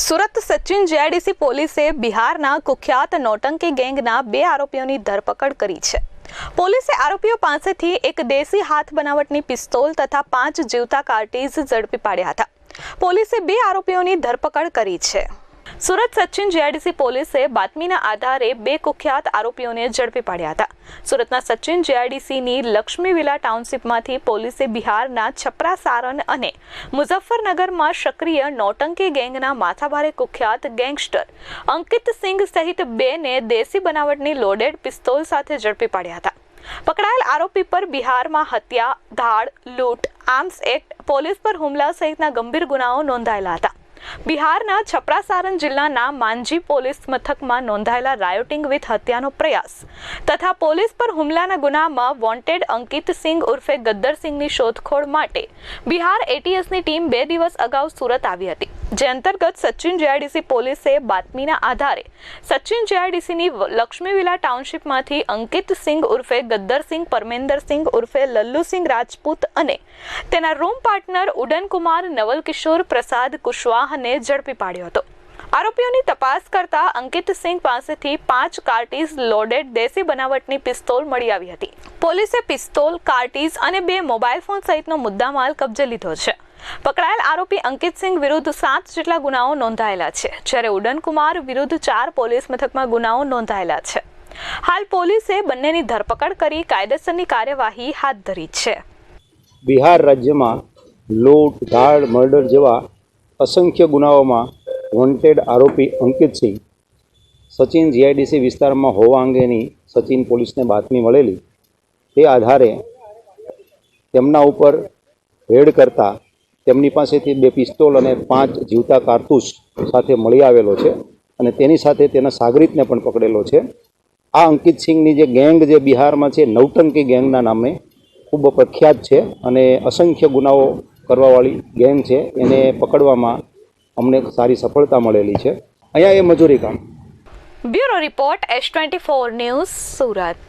Surat Sachin GIDC પોલીસે બિહારના કુખ્યાત નોટંકી ગેંગના બે આરોપીઓની ધરપકડ કરી છે. પોલીસે આરોપીઓ પાસેથી એક દેશી હાથ બનાવટની પિસ્તોલ તથા પાંચ જીવતા કાર્ટીઝ ઝડપી પાડ્યા હતા. પોલીસે બે આરોપીઓની ધરપકડ કરી છે. સુરત સચિન જીઆઈડીસી પોલીસે બાતમીના આધારે બે કુખ્યાત આરોપીઓને ઝડપી પાડ્યા હતા. સુરતના સચિન જીઆઈડીસીની લક્ષ્મી વિલા ટાઉનશીપમાંથી પોલીસે બિહારના છપરા સારન અને મુઝફ્ફરનગરમાં સક્રિય નોટંકી ગેંગના માથાભારે કુખ્યાત ગેંગસ્ટર અંકિત સિંઘ સહિત બેને દેશી બનાવટની લોડેડ પિસ્તોલ સાથે ઝડપી પાડ્યા હતા. પકડાયેલ આરોપી પર બિહારમાં હત્યા, ધાડ, લૂંટ, આર્મ્સ એક્ટ, પોલીસ પર હુમલા સહિતના ગંભીર ગુનાઓ નોંધાયેલા હતા. બિહારના છપરા સારણ જિલ્લાના માંજી પોલીસ મથકમાં નોંધાયેલા રાયોટિંગ વિથ હત્યાનો પ્રયાસ તથા પોલીસ પર હુમલાના ગુનામાં વોન્ટેડ અંકિત સિંઘ ઉર્ફે ગદ્દર સિંઘની શોધખોળ માટે બિહાર એટીએસની ટીમ બે દિવસ અગાઉ સુરત આવી હતી. જે અંતર્ગત સચિન જેઆઈડીસી પોલીસે બાતમીના આધારે સચિન જીઆઈડીસીની લક્ષ્મી વિલા ટાઉનશીપમાંથી અંકિત સિંઘ ઉર્ફે ગદ્દરસિંહ પરમેન્દરસિંહ ઉર્ફે લલ્લુસિંહ રાજપૂત અને તેના રૂમ પાર્ટનર ઉડનકુમાર નવલકિશોર પ્રસાદ કુશવાહને ઝડપી પાડ્યો હતો. આરોપીઓની તપાસ કરતા અંકિત સિંઘ પાસેથી પાંચ કાર્ટીઝ લોડેડ દેશી બનાવટની પિસ્તોલ મળી આવી હતી. પોલીસે પિસ્તોલ, કાર્ટીઝ અને બે મોબાઈલ ફોન સહિતનો મુદ્દામાલ કબજે લીધો છે. પકડાયેલ આરોપી અંકિતસિંહ વિરુદ્ધ સાત જેટલા ગુનાઓ નોંધાયેલા છે, જ્યારે ઉડનકુમાર વિરુદ્ધ ચાર પોલીસ મથકમાં ગુનાઓ નોંધાયેલા છે. હાલ પોલીસે બંનેની ધરપકડ કરી કાયદેસરની કાર્યવાહી હાથ ધરી છે. બિહાર રાજ્યમાં લૂંટ, ધાડ, મર્ડર જેવા અસંખ્ય ગુનાઓમાં વોન્ટેડ આરોપી અંકિતસિંહ સચિન જીઆઈડીસી વિસ્તારમાં હોવા અંગેની સચિન પોલીસને બાતમી મળેલી. તે આધારે તેમના ઉપર રેડ કરતા તેમની પાસેથી બે પિસ્તોલ અને પાંચ જીવતા કારતૂસ સાથે મળી આવેલો છે અને તેની સાથે તેના સાગરીતને પણ પકડેલો છે. આ અંકિત સિંહની જે ગેંગ જે બિહારમાં છે નવટંકી ગેંગના નામે ખૂબ પ્રખ્યાત છે અને અસંખ્ય ગુનાઓ કરવાવાળી ગેંગ છે. એને પકડવામાં અમને સારી સફળતા મળેલી છે. અહીંયા એ મજૂરી કામ. Bureau report S twenty four news Surat.